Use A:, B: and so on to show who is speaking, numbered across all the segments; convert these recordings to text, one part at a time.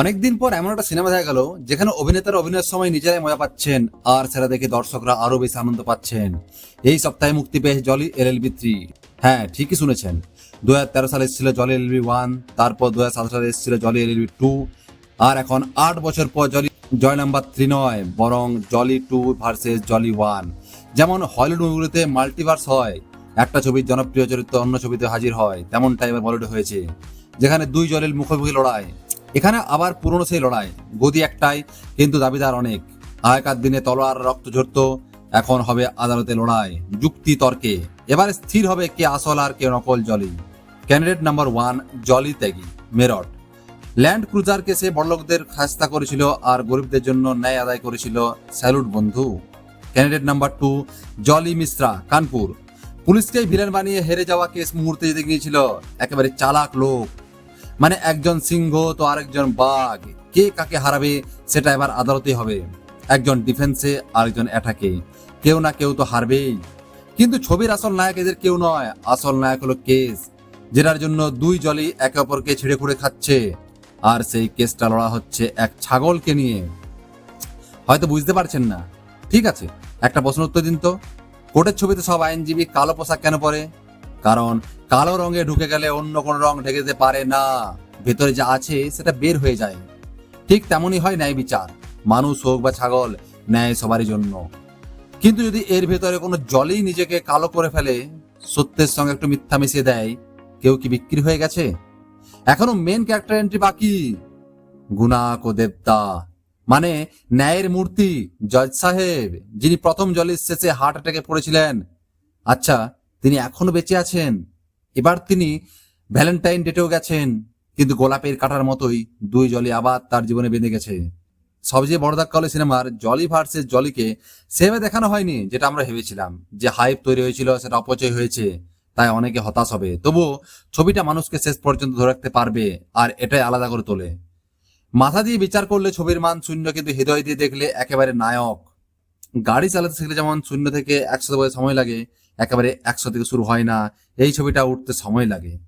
A: অনেকদিন পর এমন একটা সিনেমা দেখা গেল, যেখানে অভিনেতারা অভিনয়ের সময় নিজেরাই মজা পাচ্ছেন আর সেটা দেখে দর্শকরা আরও বেশি আনন্দ পাচ্ছেন। এই সপ্তাহে মুক্তি পেয়েছে Jolly L L B three. হ্যাঁ ঠিকই শুনেছেন। দু হাজার তেরো সালে এসেছিল জলি এল বি ওয়ান, তারপর দু হাজার সাত সালে এসেছিল জলি এল বি টু, আর এখন আট বছর পর জলি জয় নাম্বার থ্রি নয়, বরং Jolly two versus Jolly one. যেমন হলিউড মুভিগুলোতে মাল্টিভার্স হয়, একটা ছবির জনপ্রিয় চরিত্র অন্য ছবিতে হাজির হয় তেমন টাইপের বলিউড হয়েছে, যেখানে দুই জলের মুখোমুখি লড়াই। এখানে আবার পুরনো সেই লড়াই, গদি একটাই, কিন্তু দাবিদার অনেক। আগেকার দিনে তলোয়ার রক্ত ঝরত, এখন হবে আদালতে লড়াই, যুক্তি তর্কে। এবার স্থির হবে কে আসল আর কে নকল Jolly. Candidate number one, Jolly Tyagi, Meerut. Land cruiser কেসে বড়লোকদের খাস্তা করেছিল আর গরিবদের জন্য ন্যায় আদায় করেছিল। স্যালুট বন্ধু। Candidate number two, Jolly Mishra, Kanpur. পুলিশকে ভিলেন বানিয়ে হেরে যাওয়া কেস মুহূর্তে যেতে গিয়েছিল। একেবারে চালাক লোক। মানে একজন সিংহ তো আরেকজন বাঘ। কে কাকে হারাবে সেটা এবার আদালতে হবে। একজন ডিফেন্সে আরেকজন অ্যাটাকে কেউ না কেউ তো হারবেই। কিন্তু ছবির আসল নায়ক এদের কেউ নয়। আসল নায়ক হলো কেস, যেটার জন্য দুই জলই একে অপরকে ছেড়ে খুঁড়ে খাচ্ছে। আর সেই কেসটা লড়া হচ্ছে এক ছাগলকে নিয়ে। হয়তো বুঝতে পারছেন না। ঠিক আছে, একটা প্রশ্ন উত্তর দিন তো। কোর্টের ছবিতে সব আইনজীবী কালো পোশাক কেন পরে? কারণ কালো রঙে ঢুকে গেলে অন্য কোনো রং ঢেকে যেতে পারে না। ভেতরে যা আছে সেটা বের হয়ে যায়। ঠিক তেমনই হয় ন্যায় বিচার। মানুষ হোক বা ছাগল, ন্যায় সবারই জন্য। কিন্তু যদি এর ভেতরে কোনো জলই নিজেকে কালো করে ফেলে, সত্যের সঙ্গে একটু মিথ্যা মিশিয়ে দেয়, কেউ কি বিক্রি হয়ে গেছে? এখনও মেন ক্যারেক্টার এন্ট্রি বাকি। গুনাক ও দেবতা। মানে ন্যায়ের মূর্তি, জজ সাহেব, যিনি প্রথম জলের শেষে হার্ট অ্যাটাকে পড়েছিলেন। আচ্ছা তিনি এখনও বেঁচে আছেন। এবার তিনি ভ্যালেন্টাইন ডেটেও গেছেন, কিন্তু গোলাপের কাটার মতোই দুই জলি আবার তার জীবনে বেঁধে গেছে। সবচেয়ে বড় ধাক্কা হলো সিনেমার জলি ভার্সেস জলিকে সেভাবে দেখানো হয়নি, যেটা আমরা ভেবেছিলাম যে হাইপ তৈরি হয়েছিল, সেটা অপচয় হয়েছে, তাই অনেকে হতাশ হবে। তবুও ছবিটা মানুষকে শেষ পর্যন্ত ধরে রাখতে পারবে, আর এটাই আলাদা করে তোলে। মাথা দিয়ে বিচার করলে ছবির মান শূন্য, কিন্তু হৃদয় দিয়ে দেখলে একেবারে নায়ক। গাড়ি চালাতে শিখলে যেমন শূন্য থেকে একশো সময় লাগে একেবারে একশো থেকে শুরু হয় না। এই ছবিটা উঠতে সময় লাগে।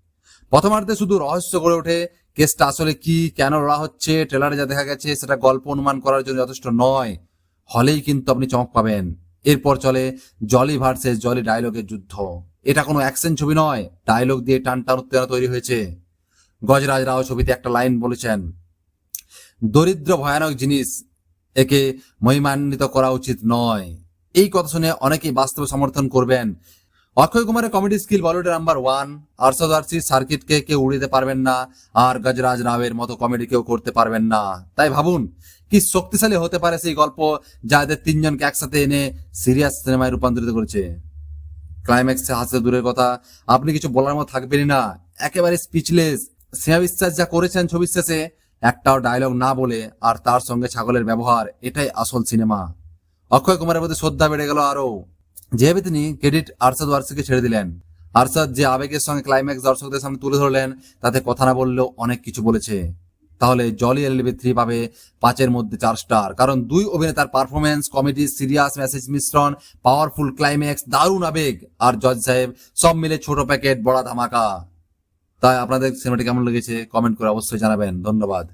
A: প্রথমার্ধে শুধু রহস্য গড়ে ওঠে, কেসটা আসলে কি, কেন লড়া হচ্ছে, ট্রেলারে যা দেখা গেছে, সেটা গল্প অনুমান করার জন্য যথেষ্ট নয়। হলেই কিন্তু আপনি চমক পাবেন। এরপর চলে জলি ভার্সেস জলি ডায়লগের যুদ্ধ। এটা কোনো অ্যাকশন ছবি নয়। ডায়লগ দিয়ে টান টান উত্তেজনা তৈরি হয়েছে। গজরাজ রাও ছবিতে একটা লাইন বলেছেন, দরিদ্র ভয়ানক জিনিস, একে মহিমান্বিত করা উচিত নয়। এই কথা শুনে অনেকেই বাস্তবে সমর্থন করবেন। অক্ষয় কুমারের কমেডি স্কিল বলিউডের নাম্বার ওয়ান আরশদ আরসি সার্কিটকে কেউ উড়িতে পারবেন না, আর গজরাজ রাওয়ের মতো কমেডি কেউ করতে পারবেন না। তাই ভাবুন, কি শক্তিশালী হতে পারে সেই গল্প যা এদের তিনজনকে একসাথে এনে সিরিয়াস সিনেমায় রূপান্তরিত করেছে? ক্লাইম্যাক্সে হাসতে দূরের কথা, আপনি কিছু বলার মতো থাকবেনই না। একেবারে স্পিচলেস স্নেহা বিশ্বাস যা করেছেন ছবির শেষে, একটাও ডায়লগ না বলে আর তার সঙ্গে ছাগলের ব্যবহার, এটাই আসল সিনেমা অক্ষয় কুমারের প্রতি শ্রদ্ধা বেড়ে গেল আরও যেভাবে তিনি ক্রেডিট আরশাদ ওয়ারসিকে ছেড়ে দিলেন, আরশাদ যে আবেগের সঙ্গে ক্লাইম্যাক্স দর্শকদের সামনে তুলে ধরলেন, তাতে কথা না বললেও অনেক কিছু বলেছে। তাহলে জলি এলবি থ্রি পাবে পাঁচের মধ্যে চার স্টার কারণ দুই অভিনেতার পারফরমেন্স কমেডি সিরিয়াস মেসেজ মিশ্রণ পাওয়ারফুল ক্লাইম্যাক্স দারুণ আবেগ আর জজ সাহেব সব মিলে ছোট প্যাকেট বড় ধামাকা। তাই আপনাদের সিনেমাটি কেমন লেগেছে কমেন্ট করে অবশ্যই জানাবেন। ধন্যবাদ।